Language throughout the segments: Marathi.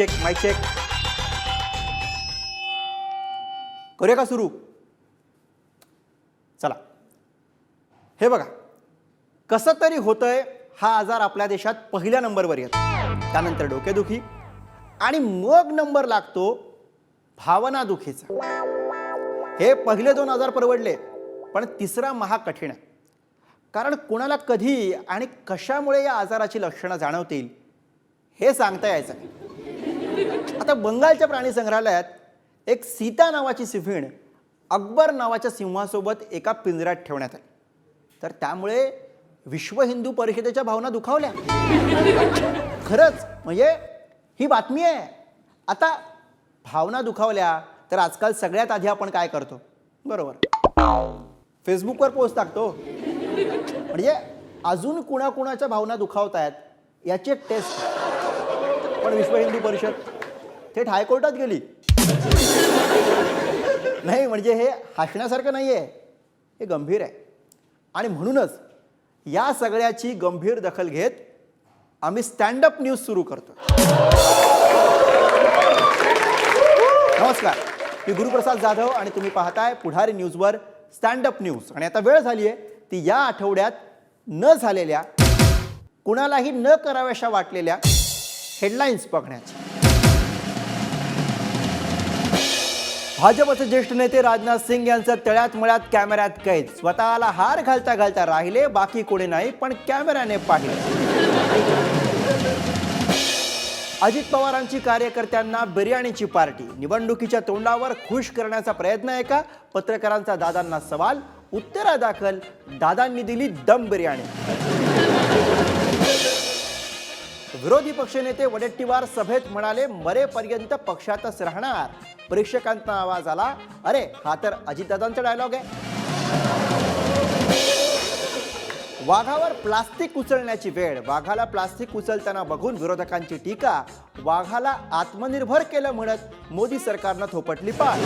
चेक माईक चेक करूया का सुरू चला हे बघा कसं तरी होतंय हा आजार आपल्या देशात पहिल्या नंबरवर येतो त्यानंतर डोकेदुखी आणि मग नंबर लागतो भावना दुखीचा हे पहिले दोन आजार परवडले पण तिसरा महा कठीण आहे कारण कुणाला कधी आणि कशामुळे या आजाराची लक्षणं जाणवतील हे सांगता यायचं नाही आता बंगालच्या प्राणी संग्रहालयात एक सीता नावाची सिंहीण अकबर नावाच्या सिंहासोबत एका पिंजऱ्यात ठेवण्यात आली. तर त्यामुळे विश्व हिंदू परिषदेच्या भावना दुखावल्या. खरंच म्हणजे ही बातमी आहे. आता भावना दुखावल्या तर आजकाल सगळ्यात आधी आपण काय करतो? बरोबर. फेसबुकवर पोस्ट टाकतो. म्हणजे अजून कुणाकुणाच्या भावना दुखावत आहेत याची एक टेस्ट पण विश्व हिंदू परिषद थेट हायकोर्टात गेली. नाही म्हणजे हे हसण्यासारखं नाही आहे हे गंभीर आहे. आणि म्हणूनच या सगळ्याची गंभीर दखल घेत आम्ही स्टँडअप न्यूज सुरू करतो नमस्कार. मी गुरुप्रसाद जाधव आणि तुम्ही पाहताय पुढारी न्यूजवर स्टँडअप न्यूज. आणि आता वेळ झाली आहे ती या आठवड्यात न झालेल्या कुणालाही न कराव्याशा वाटलेल्या हेडलाईन्स बघण्याची भाजपचे ज्येष्ठ नेते राजनाथ सिंग यांचं तळ्यात मळ्यात कॅमेऱ्यात कैद. स्वतःला हार घालता घालता राहिले बाकी कोणी नाही पण कॅमेऱ्याने पाहिले. अजित पवारांची कार्यकर्त्यांना बिर्याणीची पार्टी. निवडणुकीच्या तोंडावर खुश करण्याचा प्रयत्न आहे का? पत्रकारांचा दादांना सवाल. उत्तरादाखल दादांनी दिली दम बिर्याणी. विरोधी पक्षनेते वडेट्टीवार सभेत म्हणाले मरेपर्यंत पक्षातच राहणार. प्रेक्षकांचा आवाज आला अरे हा तर अजितदादांचा डायलॉग आहे. वाघावर प्लास्टिक उचलण्याची वेळ. वाघाला प्लास्टिक उचलताना बघून विरोधकांची टीका वाघाला आत्मनिर्भर केलं म्हणत मोदी सरकारनं थोपटली पाठ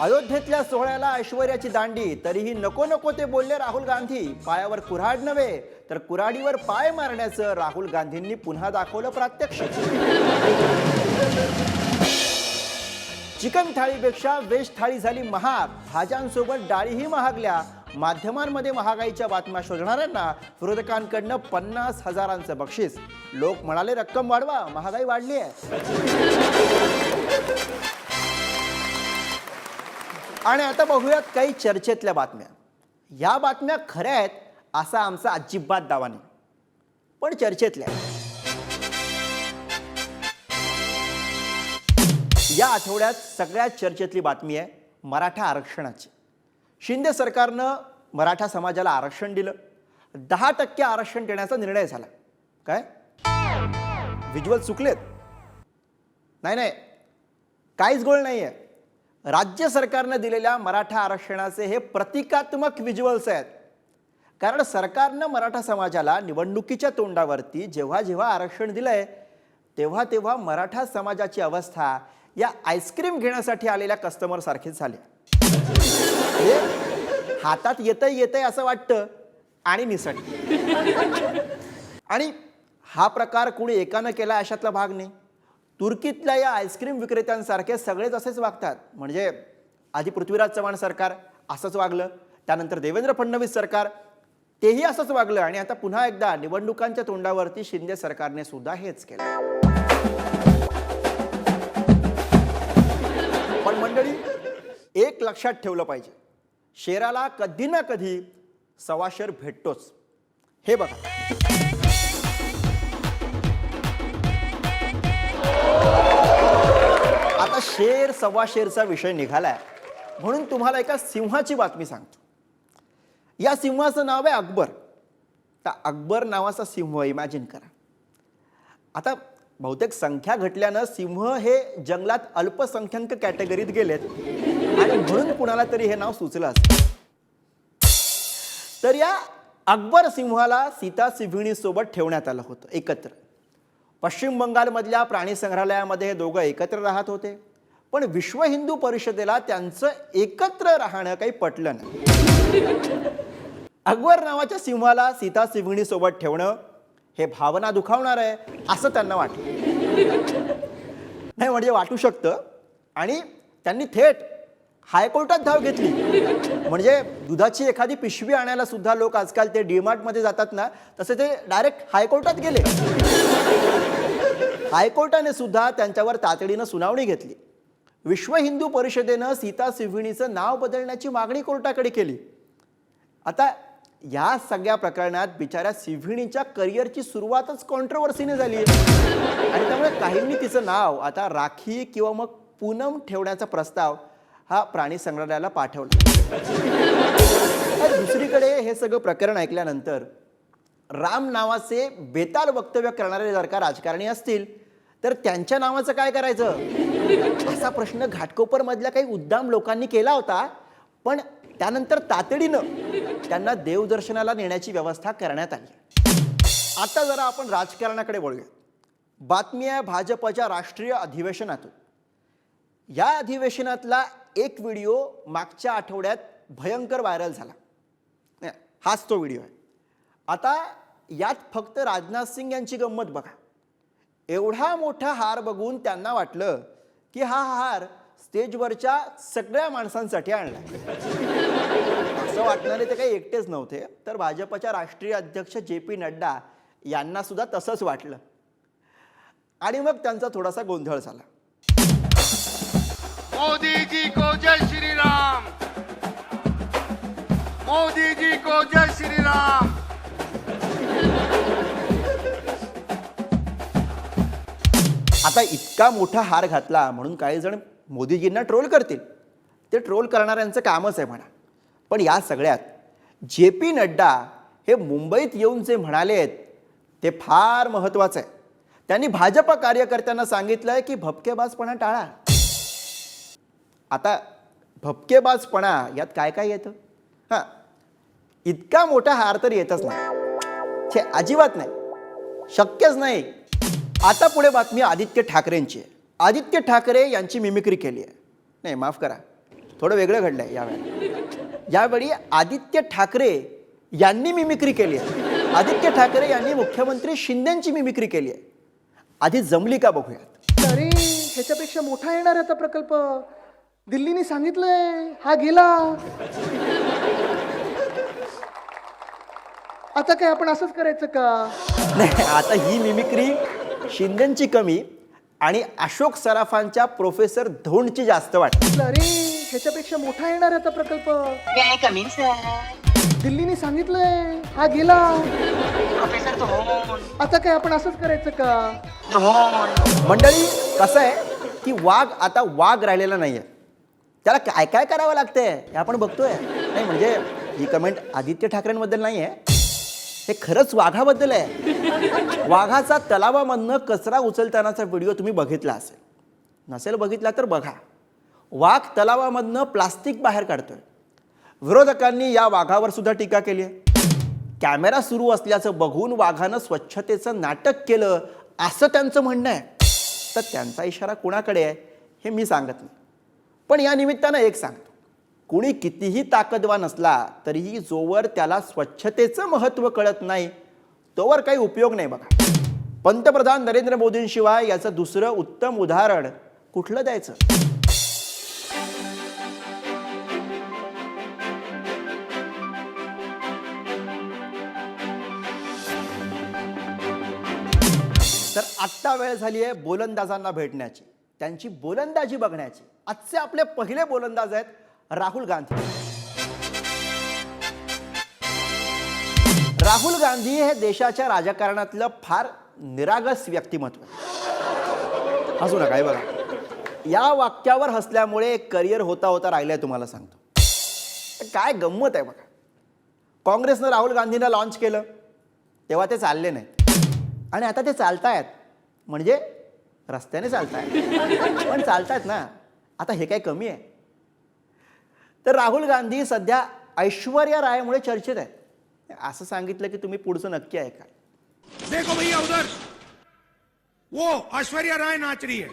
अयोध्येतल्या सोहळ्याला ऐश्वर्याची दांडी तरीही नको नको ते बोलले राहुल गांधी. पायावर कुऱ्हाड नव्हे तर कुऱ्हाडीवर पाय मारण्याचं राहुल गांधींनी पुन्हा दाखवलं प्रात्यक्षिक. चिकन थाळीपेक्षा वेज थाळी झाली महाग. भाज्यांसोबत डाळीही महागल्या. माध्यमांमध्ये महागाईच्या बातम्या शोधणाऱ्यांना विरोधकांकडनं पन्नास हजारांचं बक्षीस. लोक म्हणाले रक्कम वाढवा महागाई वाढली आहे आणि आता बघूयात काही चर्चेतल्या बातम्या. ह्या बातम्या खऱ्या आहेत असा आमचा अजिबात दावा नाही. पण चर्चेतल्या या आठवड्यात सगळ्यात चर्चेतली बातमी आहे मराठा आरक्षणाची. शिंदे सरकारनं मराठा समाजाला आरक्षण दिलं. दहा टक्के आरक्षण देण्याचा निर्णय झाला. काय? विज्युअल चुकलेत. नाही नाही. काहीच गोळ नाही आहे राज्य सरकारनं दिलेल्या मराठा आरक्षणाचे हे प्रतिकात्मक विज्युअल्स आहेत. कारण सरकारनं मराठा समाजाला निवडणुकीच्या तोंडावरती जेव्हा जेव्हा आरक्षण दिलंय तेव्हा तेव्हा मराठा समाजाची अवस्था या आईस्क्रीम घेण्यासाठी आलेल्या कस्टमरसारखीच झाली. म्हणजे हातात येतंय येतंय असं वाटतं आणि निसट आणि हा प्रकार कुणी एकानं केला अशातला भाग नाही. तुर्कीतल्या या आईस्क्रीम विक्रेत्यांसारखे सगळेच असेच वागतात. म्हणजे आधी पृथ्वीराज चव्हाण सरकार असंच वागलं त्यानंतर देवेंद्र फडणवीस सरकार तेही असंच वागलं आणि आता पुन्हा एकदा निवडणुकांच्या तोंडावरती शिंदे सरकारने सुद्धा हेच केलं. पण मंडळी एक लक्षात ठेवलं पाहिजे. शेराला कधी ना कधी सव्वा शेर भेटतोच. हे बघा. आता शेर सव्वा शेरचा विषय निघालाय. म्हणून तुम्हाला एका सिंहाची बातमी सांगतो. या सिंहाचं नाव आहे अकबर. तर अकबर नावाचा सिंह इमॅजिन करा. आता बहुतेक संख्या घटल्यानं सिंह हे जंगलात अल्पसंख्याक कॅटेगरीत गेलेत. आणि म्हणून कुणाला तरी हे नाव सुचलं असतं तर या अकबर सिंहाला सीता सिंहिणीसोबत ठेवण्यात आलं होतं एकत्र. पश्चिम बंगालमधल्या प्राणी संग्रहालयामध्ये हे दोघं एकत्र राहत होते. पण विश्व हिंदू परिषदेला त्यांचं एकत्र राहणं काही पटलं नाही. अकबर नावाच्या सिंहाला सीता सिंहिणी सोबत ठेवणं हे भावना दुखावणार आहे असं त्यांना वाटलं. नाही म्हणजे वाटू शकतं. आणि त्यांनी थेट हायकोर्टात धाव घेतली. म्हणजे दुधाची एखादी पिशवी आणायला सुद्धा लोक आजकाल ते डीमार्टमध्ये जातात ना तसे ते डायरेक्ट हायकोर्टात गेले. हायकोर्टाने सुद्धा त्यांच्यावर तातडीनं सुनावणी घेतली. विश्व हिंदू परिषदेनं सीता सिव्हिणीचं नाव बदलण्याची मागणी कोर्टाकडे केली. आता या सगळ्या प्रकरणात बिचाऱ्या सिव्हिणीच्या करिअरची सुरुवातच कॉन्ट्रोवर्सीने झाली आणि त्यामुळे काहींनी तिचं नाव आता राखी किंवा मग पूनम ठेवण्याचा प्रस्ताव हा प्राणी संग्रहालयाला पाठवला. दुसरीकडे हे सगळं प्रकरण ऐकल्यानंतर राम नावाचे बेताल वक्तव्य करणारे जर का राजकारणी असतील तर त्यांच्या नावाचं काय करायचं? असा प्रश्न घाटकोपरमधल्या काही उद्दाम लोकांनी केला होता पण त्यानंतर तातडीनं त्यांना देवदर्शनाला नेण्याची व्यवस्था करण्यात आली. आता जरा आपण राजकारणाकडे वळूया बातमी आहे भाजपच्या राष्ट्रीय अधिवेशनातून. या अधिवेशनातला एक व्हिडिओ मागच्या आठवड्यात भयंकर व्हायरल झाला. हाच तो व्हिडिओ आहे. आता यात फक्त राजनाथ सिंग यांची गंमत बघा. एवढा मोठा हार बघून त्यांना वाटलं की हा हार स्टेजवरच्या सगळ्या माणसांसाठी आणला. असं वाटणारे ते काही एकटेच नव्हते तर भाजपच्या राष्ट्रीय अध्यक्ष जे पी नड्डा यांना सुद्धा तसंच वाटलं. आणि मग त्यांचा थोडासा गोंधळ झाला. मोदी जी को जय श्रीराम. मोदीजी मोदी जी को जय श्रीराम. आता इतका मोठा हार घातला म्हणून काही जण मोदीजींना ट्रोल करतील. ते ट्रोल करणाऱ्यांचं कामच आहे म्हणा. पण या सगळ्यात जे पी नड्डा हे मुंबईत येऊन जे म्हणाले आहेत ते फार महत्त्वाचं आहे. त्यांनी भाजप कार्यकर्त्यांना सांगितलं आहे की भपकेबाजपणा टाळा. आता भपकेबाजपणा यात काय काय येतं? हां इतका मोठा हार तर येतच नाही. छे अजिबात नाही. शक्यच नाही आता पुढे बातमी आदित्य ठाकरेंची आहे. आदित्य ठाकरे यांची मिमिक्री केली आहे. नाही माफ करा. थोडं वेगळं घडलं आहे यावेळी. यावेळी आदित्य ठाकरे यांनी मिमिक्री केली आहे. आदित्य ठाकरे यांनी मुख्यमंत्री शिंदेची मिमिक्री केली आहे. आधी जमली का बघूयात? अरे ह्याच्यापेक्षा मोठा येणार आता प्रकल्प. दिल्लीने सांगितलंय हा गेला. आता काय आपण असंच करायचं का? नाही आता ही मिमिक्री शिंदेची कमी आणि अशोक सराफांच्या प्रोफेसर धोंडची जास्त वाटते अरे ह्याच्यापेक्षा मोठा येणार आता प्रकल्प? दिल्लीने सांगितलंय हा गेला. आता काय आपण असंच करायचं का. मंडळी कसं आहे की वाघ आता वाघ राहिलेला नाही आहे त्याला काय काय करावं लागतंय? हे आपण बघतोय. नाही म्हणजे ही कमेंट आदित्य ठाकरेंबद्दल नाही आहे हे खरंच वाघाबद्दल आहे. वाघाचा तलावामधनं कचरा उचलतानाचा व्हिडिओ तुम्ही बघितला असेल. नसेल बघितला तर बघा. वाघ तलावामधनं प्लास्टिक बाहेर काढतोय. विरोधकांनी या वाघावर सुद्धा टीका केली आहे. कॅमेरा सुरू असल्याचं बघून वाघानं स्वच्छतेचं नाटक केलं असं त्यांचं म्हणणं आहे. तर त्यांचा इशारा कुणाकडे आहे हे मी सांगत नाही. पण या निमित्तानं एक सांगतो. कुणी कितीही ताकदवान असला तरीही जोवर त्याला स्वच्छतेचं महत्त्व कळत नाही तोवर काही उपयोग नाही बघा. पंतप्रधान नरेंद्र मोदींशिवाय याचं दुसरं उत्तम उदाहरण कुठलं द्यायचं? तर आत्ता वेळ झाली आहे बोलंदाजांना भेटण्याची. त्यांची बोलंदाजी बघण्याची. आजचे आपले पहिले बोलंदाज आहेत राहुल गांधी। राहुल गांधी हे देशाच्या राजकारणातलं फार निरागस व्यक्तिमत्व. हसू नका हे बघा. या वाक्यावर हसल्यामुळे करिअर होता होता राहिलंय तुम्हाला सांगतो. काय गंमत आहे बघा. काँग्रेसनं राहुल गांधींना लॉन्च केलं. तेव्हा ते चालले नाहीत. आणि आता ते चालतायत. म्हणजे रस्त्याने चालतायत. पण चालतायत ना. आता हे काय कमी आहे? तर राहुल गांधी सध्या ऐश्वर्या रायमुळे चर्चेत आहेत. असं सांगितलं की तुम्ही पुढचं नक्की ऐका. देखो भैया उधर। वो ऐश्वर्या राय नाच रही है।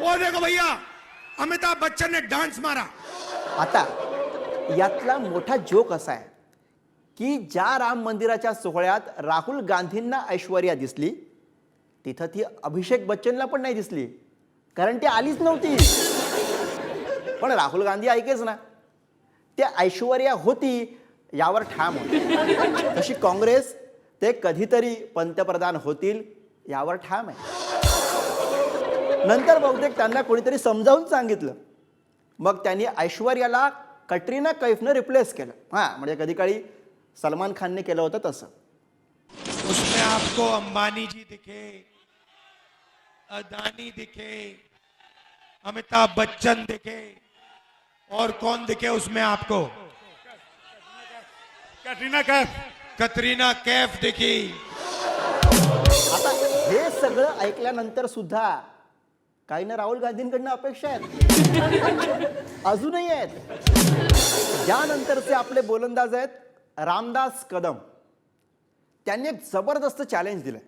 वो देखो भैया अमिताभ बच्चन ने डांस मारा। आता यातला मोठा जोक असा आहे की ज्या राम मंदिराच्या सोहळ्यात राहुल गांधींना ऐश्वर्या दिसली तिथं ती अभिषेक बच्चनला पण नाही दिसली कारण ती आलीच नव्हती. पण राहुल गांधी ऐकेच ना. ते ऐश्वर्या होती यावर ठाम होती. तशी काँग्रेस ते कधीतरी पंतप्रधान होतील यावर ठाम आहे. नंतर बहुतेक त्यांना कोणीतरी समजावून सांगितलं. मग त्यांनी ऐश्वर्याला कटरीना कैफनं रिप्लेस केलं. हां म्हणजे कधी काळी सलमान खानने केलं होतं तसं. उसमें आपको अंबानी जी दिखे अदानी दिखे अमिताभ बच्चन दिखे और कौन दिखे उसमें आपको? कॅटरीना कैफ। कतरीना कैफ दिखी। आता हे सगळं ऐकल्यानंतर सुद्धा काही ना राहुल गांधींकडनं अपेक्षा आहेत. अजूनही आहेत. ज्यानंतरचे आपले गोलंदाज आहेत रामदास कदम. त्यांनी एक जबरदस्त चॅलेंज दिलंय.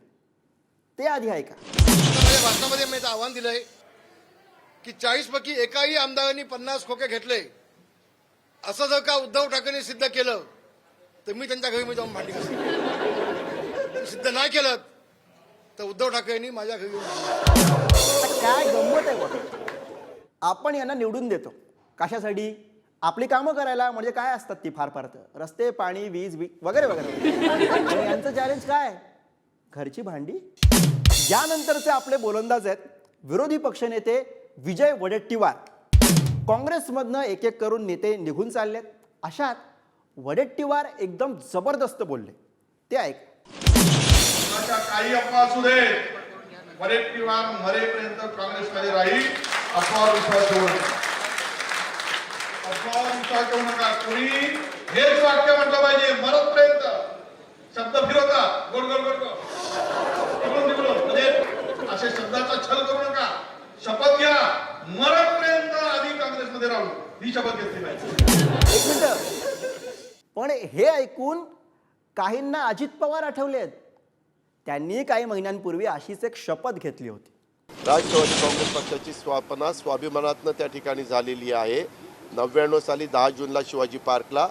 ते आधी ऐका मी याचं आव्हान दिलंय. की चाळीसपैकी एकाही आमदारांनी पन्नास खोके घेतले. असं जर का उद्धव ठाकरेंनी सिद्ध केलं तर मी त्यांच्या घरी मी जाऊन भांडी घासेन. सिद्ध नाही केलं तर उद्धव ठाकरेंनी माझ्या घरी आता काय गंमत आहे आपण यांना निवडून देतो. कशासाठी? आपली कामं करायला म्हणजे काय असतात ती फार फार तर? रस्ते पाणी वीज वगैरे वगैरे. यांचं चॅलेंज काय? घरची भांडी? यानंतरचे आपले गोलंदाज आहेत विरोधी पक्षनेते विजय वडेट्टीवार. काँग्रेसमधनं एक एक करून नेते निघून चाललेत. अशात वडेट्टीवार एकदम जबरदस्त बोलले. ते ऐक. काही अफवा असू दे. वडेट्टीवार मरेपर्यंत काँग्रेसमध्ये राहील. अफवावर विश्वास ठेवू नका. अफवावर विश्वास ठेवू नका. कोणी हेच वाक्य म्हटलं पाहिजे. मरतपर्यंत शब्द फिरवता. गोड गोड गोड गोड. तिकडून तिकडून. म्हणजे असे शब्दाचा छल करू नका. शपथ घ्या. मरतपर्यंत आधी काँग्रेसमध्ये राहू. ही शपथ घेतली पाहिजे. एक मिनिट. पण हे ऐकून काहींना अजित पवार आठवलेत. त्यांनी काही महिन्यांपूर्वी अशीच एक शपथ घेतली होती. राष्ट्रवादी काँग्रेस पक्षाची स्थापना स्वाभिमानातनं त्या ठिकाणी झालेली आहे. नव्याण्णव साली दहा जूनला शिवाजी पार्कला.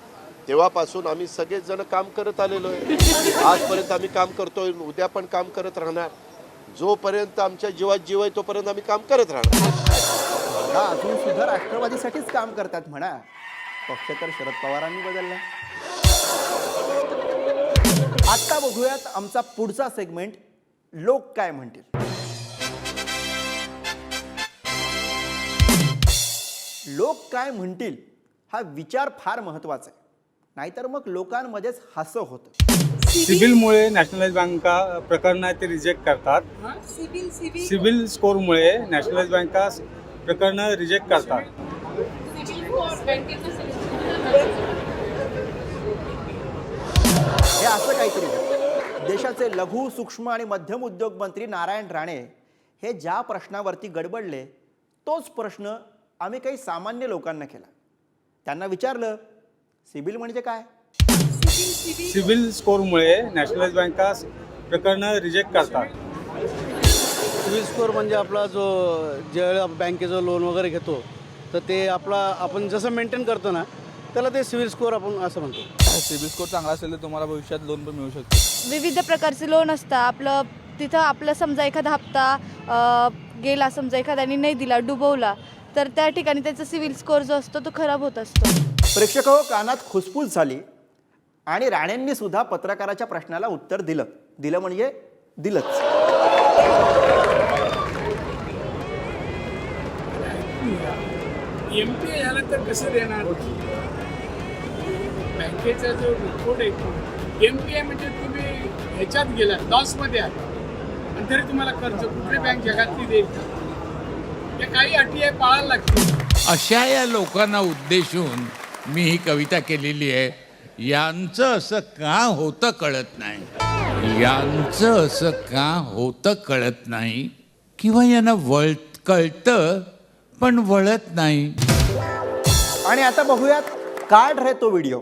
तेव्हापासून आम्ही सगळेच जण काम करत आलेलो आहे. आजपर्यंत आम्ही काम करतोय उद्या पण काम करत राहणार. जोपर्यंत आमच्या जीवात जीव आहे तोपर्यंत आम्ही काम करत राहणार. हा अजून सुद्धा राष्ट्रवादीसाठीच काम करतात म्हणा. पक्ष तर शरद पवारांनी बदलला. आता बघूयात आमचा पुढचा सेगमेंट लोक काय म्हणतील? लोक काय म्हणतील? हा विचार फार महत्त्वाचा आहे. नाहीतर मग लोकांमध्येच हास्य होतं. सिबिलमुळे नॅशनलाइज बँका प्रकरणं ते रिजेक्ट करतात. CIBIL CIBIL. सिबिल स्कोरमुळे नॅशनलाइज बँका प्रकरणं रिजेक्ट करतात. हे असं काहीतरी. देशाचे लघु सूक्ष्म आणि मध्यम उद्योग मंत्री नारायण राणे हे ज्या प्रश्नावरती गडबडले तोच प्रश्न आम्ही काही सामान्य लोकांना केला. त्यांना विचारलं सिबिल म्हणजे काय? सिबिल स्कोरमुळे नॅशनलाइज बँका प्रकरणं रिजेक्ट करतात. सिबिल स्कोअर म्हणजे आपला जो ज्यावेळेला बँकेचं लोन वगैरे घेतो तर ते आपला आपण जसं मेंटेन करतो ना त्याला ते सिबिल स्कोअर आपण असं म्हणतो. सिबिल स्कोर चांगला असेल तर तुम्हाला भविष्यात लोन पण मिळू शकतो. विविध प्रकारचे लोन असतात. आपलं तिथं आपलं समजा एखादा हप्ता गेला समजा एखाद्याने नाही दिला डुबवला तर त्या ठिकाणी त्याचा सिबिल स्कोअर जो असतो तो खराब होत असतो. प्रेक्षक हो कानात खुसफुस झाली. आणि राणेंनी सुद्धा पत्रकाराच्या प्रश्नाला उत्तर दिलं. दिलं म्हणजे दिलंच. एम पी ए झालं तर कसं देणार? बँकेचा जो रिपोर्ट येतो एम पी ए म्हणजे तुम्ही ह्याच्यात गेला लॉसमध्ये आला. आणि तरी तुम्हाला कर्ज कुठली बँक जगातली देईल? का? या काही अटी आहे पाळायला लागतील. अशा या लोकांना उद्देशून मी ही कविता केलेली आहे. यांचं असं का होतं कळत नाही? यांचं असं का होतं कळत नाही? किंवा यांना वळ कळतं पण वळत नाही? आणि आता बघूयात काढ रे तो व्हिडिओ.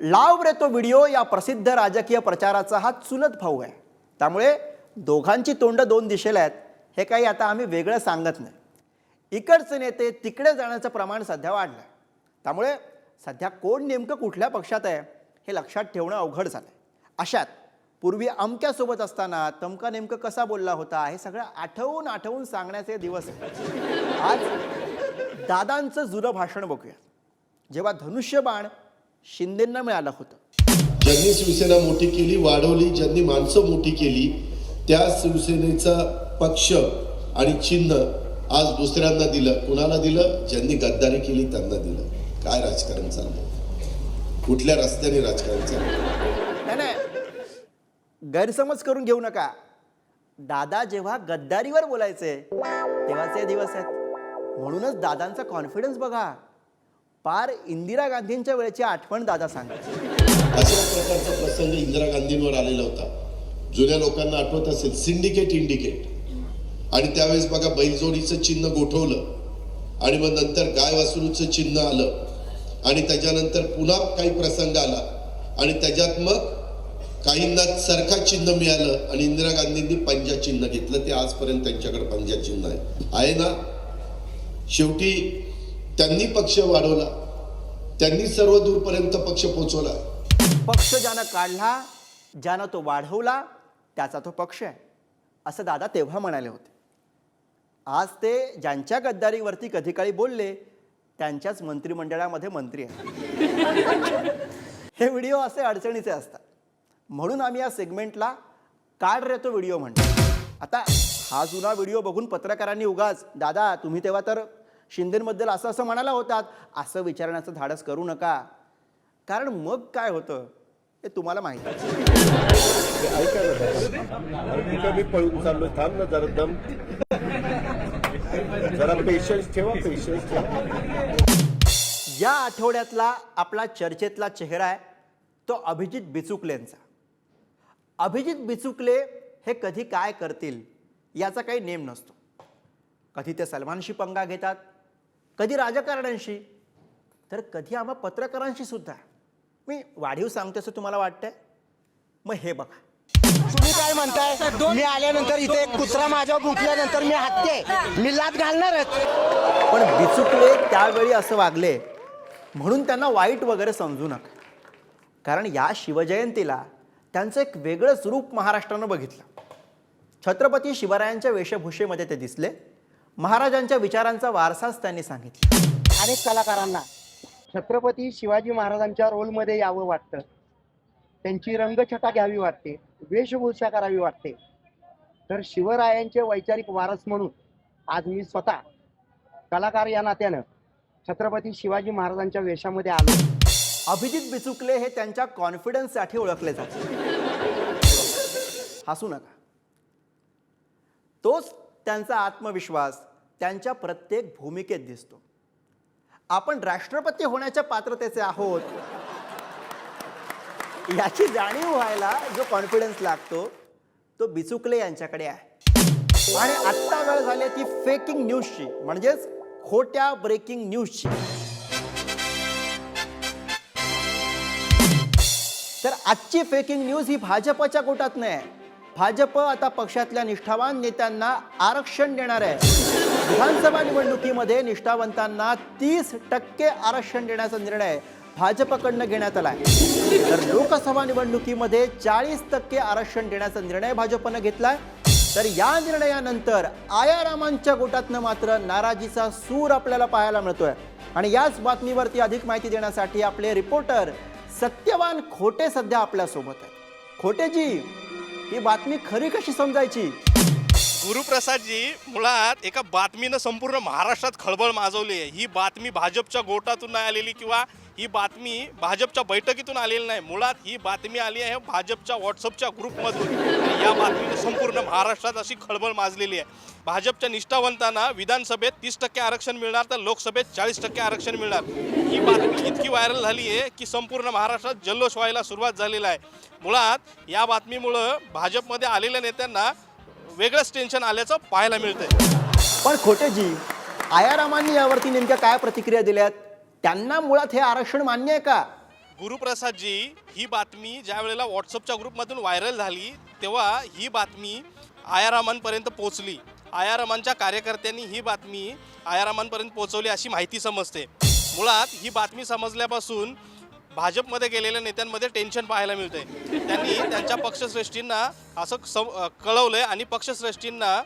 लाव रे तो व्हिडिओ या प्रसिद्ध राजकीय प्रचाराचा हा चुलत भाऊ आहे. त्यामुळे दोघांची तोंड दोन दिशेला आहेत. हे काही आता आम्ही वेगळं सांगत नाही. इकडचे नेते तिकडे जाण्याचं प्रमाण सध्या वाढलं आहे त्यामुळे सध्या कोण नेमकं कुठल्या पक्षात आहे हे लक्षात ठेवणं अवघड झालं आहे अशात पूर्वी अमक्यासोबत असताना तमका नेमकं कसा बोलला होता हे सगळं आठवून आठवून सांगण्याचे दिवस आज दादांचं जुनं भाषण बघूया. जेव्हा धनुष्यबाण शिंदेंना मिळालं होतं. ज्यांनी शिवसेना मोठी केली वाढवली ज्यांनी माणसं मोठी केली त्या शिवसेनेचा पक्ष आणि चिन्ह आज दुसऱ्यांना दिलं. कुणाला दिलं? ज्यांनी गद्दारी केली त्यांना दिलं. काय राजकारण चाललंय? कुठल्या रस्त्याने राजकारण चाललंय? नाही नाही. गैरसमज करून घेऊ नका. दादा जेव्हा गद्दारीवर बोलायचे तेव्हाचे दिवस आहेत. म्हणूनच दादांचा कॉन्फिडन्स बघा. पार इंदिरा गांधींच्या वेळेची आठवण दादा सांगतात. अशा प्रकारचा प्रसंग इंदिरा गांधींवर आलेला होता. जुन्या लोकांना आठवत असेल सिंडिकेट इंडिकेट आणि त्यावेळेस बघा बैलजोडीचं चिन्ह गोठवलं. आणि मग नंतर गाय वासरूचं चिन्ह आलं. आणि त्याच्यानंतर पुन्हा काही प्रसंग आला. आणि त्याच्यात मग काहींना सरकार चिन्ह मिळालं आणि इंदिरा गांधींनी पंजा चिन्ह घेतलं. ते आजपर्यंत त्यांच्याकडे पंजा चिन्ह आहे. आहे ना? शेवटी त्यांनी पक्ष वाढवला. त्यांनी सर्व दूरपर्यंत पक्ष पोचवला. पक्ष ज्यानं काढला ज्यानं तो वाढवला त्याचा तो पक्ष आहे. असं दादा तेव्हा म्हणाले होते. आज ते ज्यांच्या गद्दारीवरती कधी काळी बोलले त्यांच्याच मंत्रिमंडळामध्ये मंत्री आहेत. हे व्हिडिओ असे अडचणीचे असतात. म्हणून आम्ही या सेगमेंटला काढ रे तो व्हिडिओ म्हणतो. आता हा जुना व्हिडिओ बघून पत्रकारांनी उगाच दादा तुम्ही तेव्हा तर शिंदेबद्दल असं असं म्हणाला होतात. असं विचारण्याचं धाडस करू नका. कारण मग काय होतं हे तुम्हाला माहिती आहे. ऐका मी पळून चाललो थांब ना जरा दम. जरा पेशन्स ठेवा पेशन्स ठेवा. या आठवड्यातला आपला चर्चेतला चेहरा आहे तो अभिजित बिचुकलेंचा. अभिजित बिचुकले हे कधी काय करतील याचा काही नेम नसतो. कधी ते सलमानशी पंगा घेतात कधी राजकारण्यांशी तर कधी आम्हा पत्रकारांशी सुद्धा. मी वाढीव सांगते असं तुम्हाला वाटतंय? मग हे बघा. तुम्ही काय म्हणताय? मी आल्यानंतर इथे एक कुत्रा माझ्यावर भुंकल्यानंतर मी हत्ते मी लात घालणारच. पण बिचुकले त्यावेळी असं वागले म्हणून त्यांना वाईट वगैरे समजू नका. कारण या शिवजयंतीला त्यांचं एक वेगळंच रूप महाराष्ट्रानं बघितलं. छत्रपती शिवरायांच्या वेशभूषेमध्ये ते दिसले महाराजांच्या विचारांचा वारसाच त्यांनी सांगितला. अनेक कलाकारांना छत्रपती शिवाजी महाराजांच्या रोलमध्ये यावं वाटतं. त्यांची रंगछटा घ्यावी वाटते. वेशभूषा करावी वाटते. तर शिवरायांचे वैचारिक वारस म्हणून आज मी स्वतः कलाकार या नात्यानं छत्रपती शिवाजी महाराजांच्या वेशामध्ये आलो. अभिजित बिचुकले हे त्यांच्या कॉन्फिडन्ससाठी ओळखले जाते हसू नका. तोच त्यांचा आत्मविश्वास त्यांच्या प्रत्येक भूमिकेत दिसतो. आपण राष्ट्रपती होण्याच्या पात्रतेचे आहोत. याची जाणीव व्हायला जो कॉन्फिडन्स लागतो तो बिचुकले यांच्याकडे आहे. आणि आत्ता वेळ झाली ती फेकिंग न्यूजची म्हणजेच खोट्या ब्रेकिंग न्यूजची तर आजची फेकिंग न्यूज ही भाजपच्या गोटात नाही. भाजप आता पक्षातल्या निष्ठावान नेत्यांना आरक्षण देणार आहे. विधानसभा निवडणुकीमध्ये निष्ठावंतांना तीस टक्के आरक्षण देण्याचा निर्णय भाजपकडनं घेण्यात आला आहे तर लोकसभा निवडणुकीमध्ये चाळीस टक्के आरक्षण देण्याचा निर्णय भाजपनं घेतलाय. तर या निर्णयानंतर आयारामांच्या गोटातनं मात्र नाराजीचा सूर आपल्याला पाहायला मिळतोय. आणि याच बातमीवरती अधिक माहिती देण्यासाठी आपले रिपोर्टर सत्यवान खोटे सध्या आपल्यासोबत आहेत. खोटेजी ही बातमी खरी कशी समजायची? गुरुप्रसादजी मुळात एका बातमीनं संपूर्ण महाराष्ट्रात खळबळ माजवली आहे ही बातमी भाजपच्या गोटातून नाही आलेली किंवा ही बातमी भाजपच्या बैठकीतून आलेली नाही. मुळात ही बातमी आली आहे भाजपच्या व्हॉट्सअपच्या ग्रुपमधून. या बातमीने संपूर्ण महाराष्ट्रात अशी खळबळ माजलेली आहे. भाजपच्या निष्ठावंतांना विधानसभेत तीस टक्के आरक्षण मिळणार तर लोकसभेत चाळीस टक्के आरक्षण मिळणार. ही बातमी इतकी व्हायरल झाली आहे की संपूर्ण महाराष्ट्रात जल्लोष व्हायला सुरुवात झालेला आहे. मुळात या बातमीमुळं भाजपमध्ये आलेल्या नेत्यांना वेगळंच टेन्शन आल्याचं पाहायला मिळतंय. पण खोटेजी आयारामांनी यावरती नेमक्या काय प्रतिक्रिया दिल्यात? त्यांना मुळात हे आरक्षण मान्य आहे का? गुरुप्रसादजी ही बातमी ज्या वेळेला व्हॉट्सअपच्या ग्रुपमधून व्हायरल झाली तेव्हा ही बातमी आयारामांपर्यंत पोहोचली. आयारामांच्या कार्यकर्त्यांनी ही बातमी आयारामांपर्यंत पोहोचवली अशी माहिती समजते. मुळात ही बातमी समजल्यापासून भाजपमध्ये गेलेल्या नेत्यांमध्ये टेन्शन पाहायला मिळते त्यांनी त्यांच्या पक्षश्रेष्ठींना असं सम कळवलं आणि पक्षश्रेष्ठींना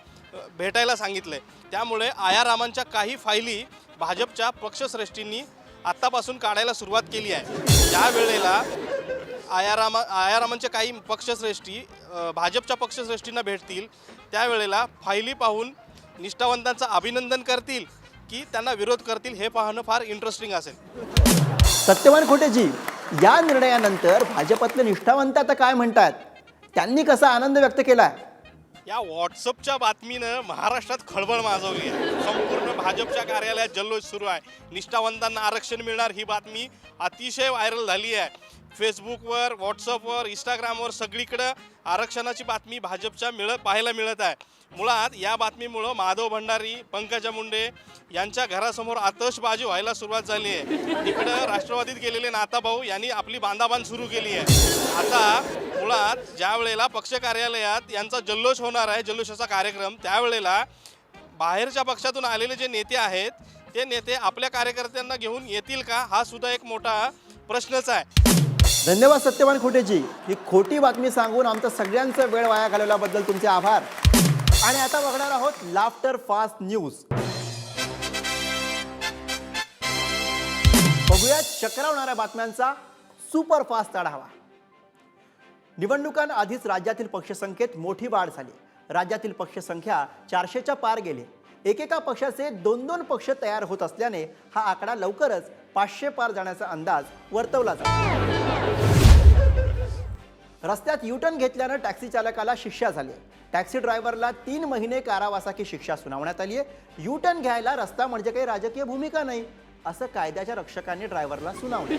भेटायला सांगितलं त्यामुळे आयारामांच्या काही फायली भाजपच्या पक्षश्रेष्ठींनी आत्तापासून काढायला सुरुवात केली आहे. ज्या वेळेला आयारामा आयारामांचे काही पक्षश्रेष्ठी भाजपच्या पक्षश्रेष्ठींना भेटतील त्यावेळेला फायली पाहून निष्ठावंतांचं अभिनंदन करतील की त्यांना विरोध करतील हे पाहणं फार इंटरेस्टिंग असेल. सत्यवान खोटेजी या निर्णयानंतर भाजपातले निष्ठावंत आता काय म्हणतात? त्यांनी कसा आनंद व्यक्त केलाय? या व्हॉट्सअपच्या बातमीनं महाराष्ट्रात खळबळ माजवली आहे. संपूर्ण भाजपच्या कार्यालयात जल्लोष सुरू आहे. निष्ठावंतांना आरक्षण मिळणार ही बातमी अतिशय व्हायरल झाली आहे. फेसबुकवर व्हॉट्सअपवर इंस्टाग्रामवर सगळीकडं आरक्षणाची बातमी भाजपच्या मिळत पाहायला मिळत आहे. मुळात या बातमीमुळं माधव भंडारी पंकजा मुंडे यांच्या घरासमोर आतषबाजी व्हायला सुरुवात झाली आहे. तिकडं राष्ट्रवादीत गेलेले नाताभाऊ यांनी आपली बांधाबांध सुरू केली आहे. आता मुळात ज्या वेळेला पक्ष कार्यालयात यांचा जल्लोष होणार आहे जल्लोषाचा कार्यक्रम त्यावेळेला बाहेरच्या पक्षातून आलेले जे नेते आहेत ते नेते आपल्या कार्यकर्त्यांना घेऊन येतील का? हा सुद्धा एक मोठा प्रश्नच आहे. धन्यवाद सत्यवान खोटेजी. ही खोटी बातमी सांगून आमचा सगळ्यांचा वेळ वाया घालवल्याबद्दल तुमचे आभार. आणि आता बघणार आहोत लाफ्टर फास्ट न्यूज बघूयात चक्रावणाऱ्या बातम्यांचा सुपर फास्ट आढावा. निवडणुकांआधीच राज्यातील पक्षसंख्येत मोठी वाढ झाली. राज्यातील पक्षसंख्या चारशेच्या पार गेली. एकेका पक्षाचे दोन दोन पक्ष तयार होत असल्याने हा आकडा लवकरच पाचशे पार जाण्याचा अंदाज वर्तवला जातो. रस्त्यात युटर्न घेतल्यानं टॅक्सी चालकाला शिक्षा झाली. टॅक्सी ड्रायव्हरला तीन महिने कारावासाची शिक्षा सुनावण्यात आली आहे. युटर्न घ्यायला रस्ता म्हणजे काही राजकीय भूमिका नाही असं कायद्याच्या रक्षकांनी ड्रायव्हरला सुनावलं.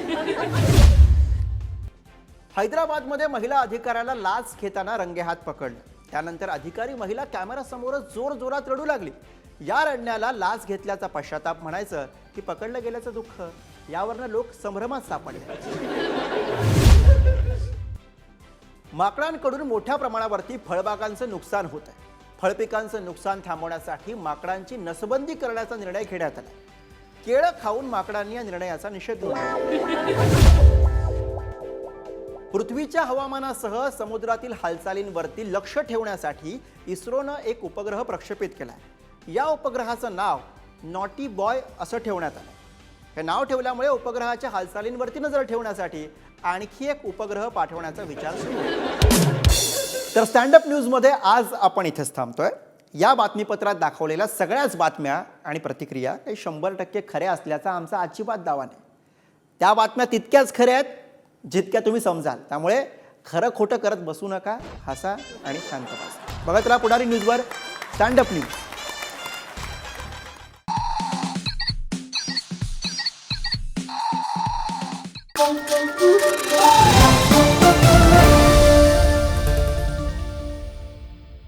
हैदराबादमध्ये महिला अधिकाऱ्याला लाच घेताना रंगेहात पकडलं. त्यानंतर अधिकारी महिला कॅमेरासमोरच जोर जोरात रडू लागली. या रडण्याला लाच घेतल्याचा पश्चाताप म्हणायचं की पकडलं गेल्याचं दुःख. यावरनं लोक संभ्रमात सापडले. माकडांकडून मोठ्या प्रमाणावरती फळबागांचं नुकसान होत आहे. फळपिकांचं नुकसान थांबवण्यासाठी माकडांची नसबंदी करण्याचा निर्णय घेण्यात आला केळं खाऊन माकडांनी या निर्णयाचा निषेध नोंदवला. पृथ्वीच्या हवामानासह समुद्रातील हालचालींवरती लक्ष ठेवण्यासाठी इस्रोनं एक उपग्रह प्रक्षेपित केला आहे या उपग्रहाचं नाव नॉटी बॉय असं ठेवण्यात आलं हे नाव ठेवल्यामुळे उपग्रहाच्या हालचालींवरती नजर ठेवण्यासाठी आणखी एक उपग्रह पाठवण्याचा विचार सुरू तर स्टँडअप न्यूजमध्ये आज आपण इथेच थांबतोय. या बातमीपत्रात दाखवलेल्या सगळ्याच बातम्या आणि प्रतिक्रिया काही शंभर टक्के खऱ्या असल्याचा आमचा अजिबात दावा नाही त्या बातम्या तितक्याच खऱ्या आहेत जितक्या तुम्ही समजाल. त्यामुळे खरं खोटं करत बसू नका हसा आणि शांत बसा. बघत राहा पुढारी न्यूजवर स्टँडअप न्यूज